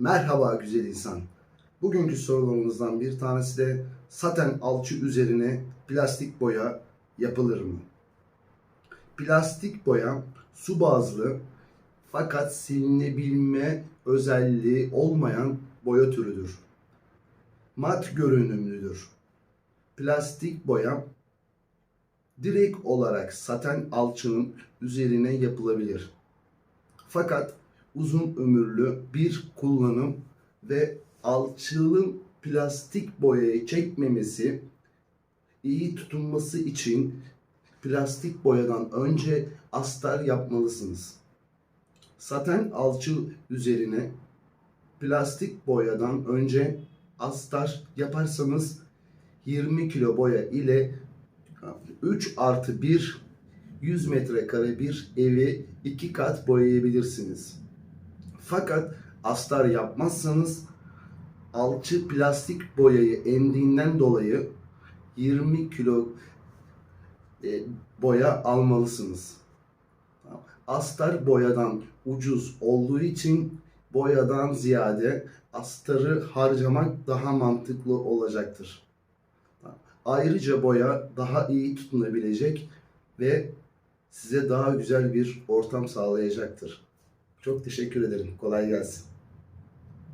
Merhaba güzel insan. Bugünkü sorularımızdan bir tanesi de saten alçı üzerine plastik boya yapılır mı? Plastik boya su bazlı fakat silinebilme özelliği olmayan boya türüdür. Mat görünümlüdür. Plastik boya direkt olarak saten alçının üzerine yapılabilir. Fakat uzun ömürlü bir kullanım ve alçığın plastik boyayı çekmemesi iyi tutunması için plastik boyadan önce astar yapmalısınız. Saten alçı üzerine plastik boyadan önce astar yaparsanız 20 kilo boya ile 3 artı 1 100 metrekare bir evi iki kat boyayabilirsiniz. Fakat astar yapmazsanız alçı plastik boyayı emdiğinden dolayı 20 kilo e, boya almalısınız. Astar boyadan ucuz olduğu için boyadan ziyade astarı harcamak daha mantıklı olacaktır. Ayrıca boya daha iyi tutunabilecek ve size daha güzel bir ortam sağlayacaktır. Çok teşekkür ederim. Kolay gelsin.